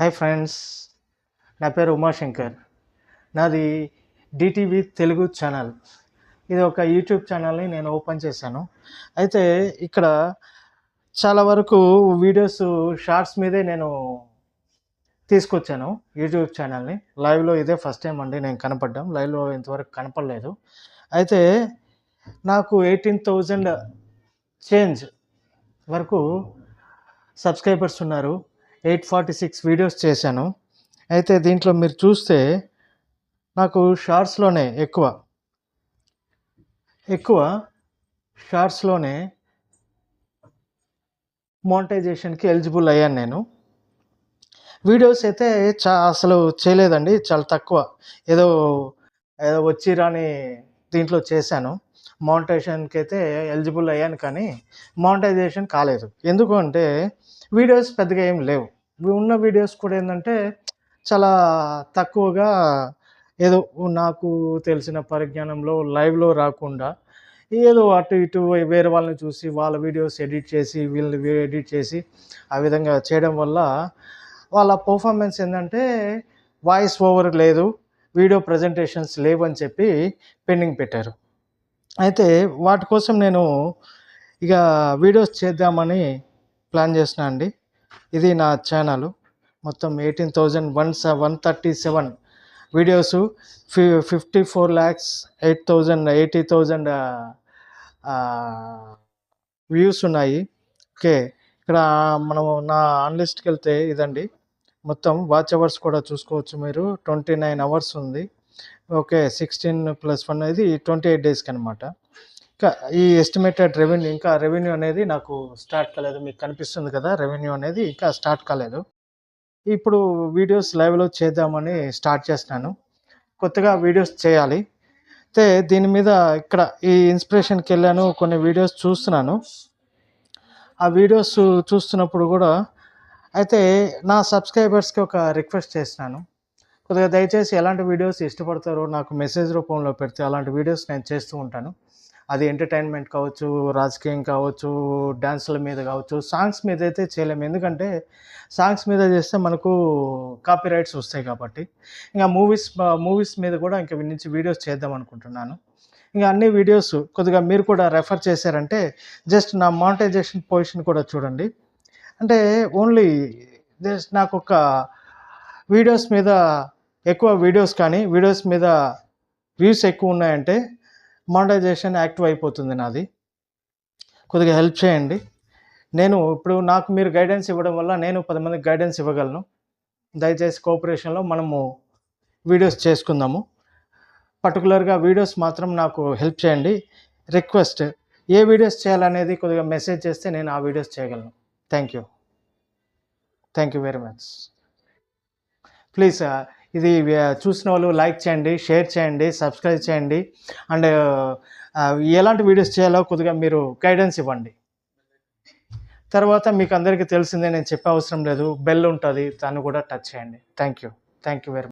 Hi friends నా పేరు ఉమాశంకర్. నాది డిటీవీ తెలుగు ఛానల్ ఇది ఒక యూట్యూబ్ ఛానల్ని నేను ఓపెన్ చేశాను. అయితే ఇక్కడ చాలా వరకు వీడియోస్ షార్ట్స్ మీదే నేను తీసుకొచ్చాను యూట్యూబ్ ఛానల్ని లైవ్లో ఇదే ఫస్ట్ టైం అండి నేను కనపడ్డాం. లైవ్లో ఇంతవరకు కనపడలేదు. అయితే నాకు ఎయిటీన్ థౌజండ్ చేంజ్ వరకు సబ్స్క్రైబర్స్ ఉన్నారు. ఎయిట్ ఫార్టీ సిక్స్ వీడియోస్ చేశాను. అయితే దీంట్లో మీరు చూస్తే నాకు షార్ట్స్లోనే ఎక్కువ. ఎక్కువ షార్ట్స్లోనే మోనిటైజేషన్కి ఎలిజిబుల్ అయ్యాను నేను. వీడియోస్ అయితే చా అసలు చేయలేదండి చాలా తక్కువ. ఏదో ఏదో వచ్చి రాని దీంట్లో చేశాను. మోనిటైజేషన్కి అయితే ఎలిజిబుల్ అయ్యాను కానీ మౌంటైజేషన్ కాలేదు. ఎందుకు అంటే వీడియోస్ పెద్దగా ఏం లేవు. ఉన్న వీడియోస్ కూడా ఏంటంటే చాలా తక్కువగా ఏదో నాకు తెలిసిన పరిజ్ఞానంలో లైవ్లో రాకుండా ఏదో అటు ఇటు వేరే వాళ్ళని చూసి వాళ్ళ వీడియోస్ ఎడిట్ చేసి వీళ్ళని ఎడిట్ చేసి ఆ విధంగా చేయడం వల్ల వాళ్ళ పర్ఫార్మెన్స్ ఏంటంటే వాయిస్ ఓవర్ లేదు వీడియో ప్రజెంటేషన్స్ లేవని చెప్పి పెండింగ్ పెట్టారు. అయితే వాటి కోసం నేను ఇక వీడియోస్ చేద్దామని ప్లాన్ చేసిన అండి. ఇది నా ఛానల్. మొత్తం ఎయిటీన్ థౌజండ్ వన్ స వన్ థర్టీ సెవెన్ వీడియోస్. ఫి fifty four lakhs eight thousand eighty thousand views ఉన్నాయి. ఓకే ఇక్కడ మనము నా ఆన్లిస్ట్కి వెళ్తే ఇదండి. మొత్తం వాచ్ అవర్స్ కూడా చూసుకోవచ్చు మీరు. ట్వంటీ నైన్ అవర్స్ ఉంది. ఓకే సిక్స్టీన్ ప్లస్ వన్ అనేది ట్వంటీ ఎయిట్ డేస్కి అనమాట ఇంకా ఈ ఎస్టిమేటెడ్ రెవెన్యూ ఇంకా రెవెన్యూ అనేది నాకు స్టార్ట్ కాలేదు మీకు కనిపిస్తుంది కదా రెవెన్యూ అనేది ఇంకా స్టార్ట్ కాలేదు. ఇప్పుడు వీడియోస్ లైవ్లో చేద్దామని స్టార్ట్ చేస్తున్నాను. కొత్తగా వీడియోస్ చేయాలి. అయితే దీని మీద ఇక్కడ ఈ ఇన్స్పిరేషన్కి వెళ్ళాను కొన్ని వీడియోస్ చూస్తున్నాను. ఆ వీడియోస్ చూస్తున్నప్పుడు కూడా అయితే నా సబ్స్క్రైబర్స్కి ఒక రిక్వెస్ట్ చేస్తున్నాను. కొద్దిగా దయచేసి ఎలాంటి వీడియోస్ ఇష్టపడతారో నాకు మెసేజ్ రూపంలో పెడితే అలాంటి వీడియోస్ నేను చేస్తూ ఉంటాను. అది ఎంటర్టైన్మెంట్ కావచ్చు రాజకీయం కావచ్చు డ్యాన్సుల మీద కావచ్చు సాంగ్స్ మీద అయితే చేయలేము. ఎందుకంటే సాంగ్స్ మీద చేస్తే మనకు కాపీ రైట్స్ వస్తాయి కాబట్టి. ఇంకా మూవీస్ మూవీస్ మీద కూడా ఇంకా నుంచి వీడియోస్ చేద్దాం అనుకుంటున్నాను. ఇంకా అన్ని వీడియోస్ కొద్దిగా మీరు కూడా రెఫర్ చేశారంటే జస్ట్ నా మానిటైజేషన్ పొజిషన్ కూడా చూడండి. అంటే ఓన్లీ జస్ట్ నాకు ఒక వీడియోస్ మీద ఎక్కువ వీడియోస్ కానీ వీడియోస్ మీద వ్యూస్ ఎక్కువ ఉన్నాయంటే మానిటైజేషన్ యాక్టివ్ అయిపోతుంది నాది. కొద్దిగా హెల్ప్ చేయండి. నేను ఇప్పుడు నాకు మీరు గైడెన్స్ ఇవ్వడం వల్ల నేను పది మందికి గైడెన్స్ ఇవ్వగలను. దయచేసి కోఆపరేషన్లో మనము వీడియోస్ చేసుకుందాము. పర్టికులర్గా వీడియోస్ మాత్రం నాకు హెల్ప్ చేయండి. రిక్వెస్ట్ ఏ వీడియోస్ చేయాలనేది కొద్దిగా మెసేజ్ చేస్తే నేను ఆ వీడియోస్ చేయగలను. Thank you thank you very much please ఇది చూసిన వాళ్ళు లైక్ చేయండి షేర్ చేయండి సబ్స్క్రైబ్ చేయండి. అండ్ ఎలాంటి వీడియోస్ చేయాలో కొద్దిగా మీరు గైడెన్స్ ఇవ్వండి. తర్వాత మీకు అందరికీ తెలిసిందే నేను చెప్పే అవసరం లేదు. బెల్ ఉంటుంది దాన్ని కూడా టచ్ చేయండి. Thank you thank you very much